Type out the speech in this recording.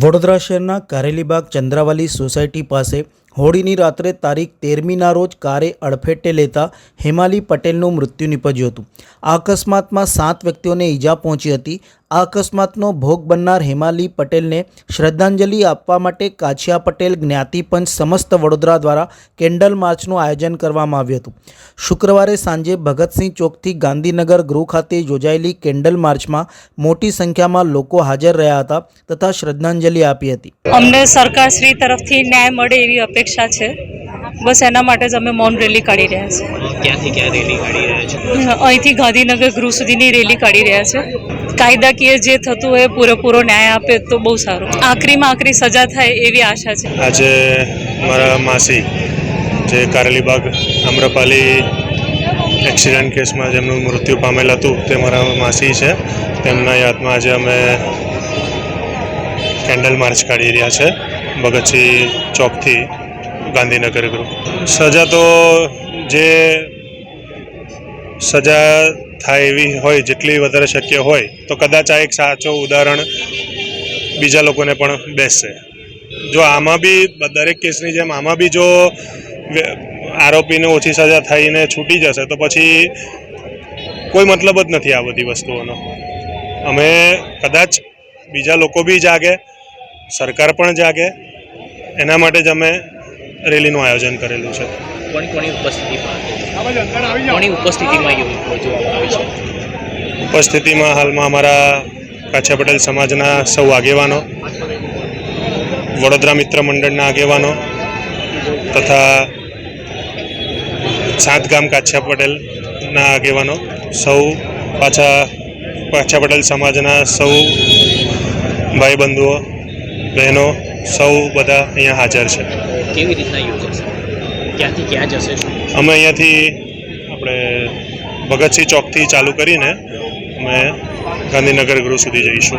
વડોદરા શહેરના કારેલીબાગ ચંદ્રાવાલી સોસાયટી પાસે હોળીની રાત્રે તારીખ તેરમીના રોજ કારે અડફેટે લેતા હેમાલી પટેલનું મૃત્યુ નીપજ્યું હતું. આ અકસ્માતમાં સાત વ્યક્તિઓને ઈજા પહોંચી હતી. આ અકસ્માતનો ભોગ બનનાર હેમાલી પટેલને શ્રદ્ધાંજલિ આપવા માટે કાછિયા પટેલ, જ્ઞાતિપંચ સમસ્ત વડોદરા દ્વારા કેન્ડલ માર્ચનું આયોજન કરવામાં આવ્યું હતું. શુક્રવારે સાંજે ભગતસિંહ ચોકથી ગાંધીનગર ગૃહ ખાતે યોજાયેલી કેન્ડલ માર્ચમાં મોટી સંખ્યામાં લોકો હાજર રહ્યા હતા તથા શ્રદ્ધાંજલિ આપી હતી. અમને સરકારશ્રી તરફથી ન્યાય મળે એવી અપેક્ષા છે. બસ એના માટે જ અમે મૌન રેલી કાઢી રહ્યા ક્યાંથી ક્યાં રેલી કાઢી રહ્યા છે? અહીંથી ગાંધીનગર ગૃહ સુધીની રેલી કાઢી રહ્યા છે. કાયદાકીય જે થતું હોય એ પૂરેપૂરો ન્યાય આપે તો બહુ સારું. આખરીમાં આખરી સજા થાય એવી આશા છે. આજે મારા માસી જે કારેલીબાગ આમ્રપાલી એક્સિડન્ટ કેસમાં જેમનું મૃત્યુ પામેલ હતું તે મારા માસી છે. તેમના યાદમાં આજે અમે કેન્ડલ માર્ચ કાઢી રહ્યા છે. ભગતસિંહ ચોકથી ગાંધીનગર ગ્રુપ સજા તો જે સજા થાય એવી હોય, જેટલી વધારે શક્ય હોય, તો કદાચ આ એક સાચો ઉદાહરણ બીજા લોકોને પણ બેસશે. જો આમાં બી દરેક કેસની જેમ આમાં બી જો આરોપીને ઓછી સજા થઈને છૂટી જશે, તો પછી કોઈ મતલબ જ નથી આ બધી વસ્તુઓનો. અમે કદાચ બીજા લોકો બી જાગે, સરકાર પણ જાગે, એના માટે જ અમે રેલીનું આયોજન કરેલું છે. કોની કોની ઉપસ્થિતિમાં? કોની ઉપસ્થિતિમાં યોજવામાં આવી છે? ઉપસ્થિતિમાં હાલમાં અમારા કાછા પટેલ સમાજના સૌ આગેવાનો વડોદરા મિત્ર મંડળના આગેવાનો તથા સાત ગામ કાછા પટેલના આગેવાનો સૌ પાછા કાછા પટેલ સમાજના સૌ ભાઈબંધુઓ બહેનો સૌ બધા અહીંયા હાજર છે. કેવી રીતના યોજાશે ક્યાંથી ક્યાં જશે અમે અહીંયાથી આપણે ભગતસિંહ ચોકથી ચાલુ કરીને અમે ગાંધીનગર ગૃહ સુધી જઈશું.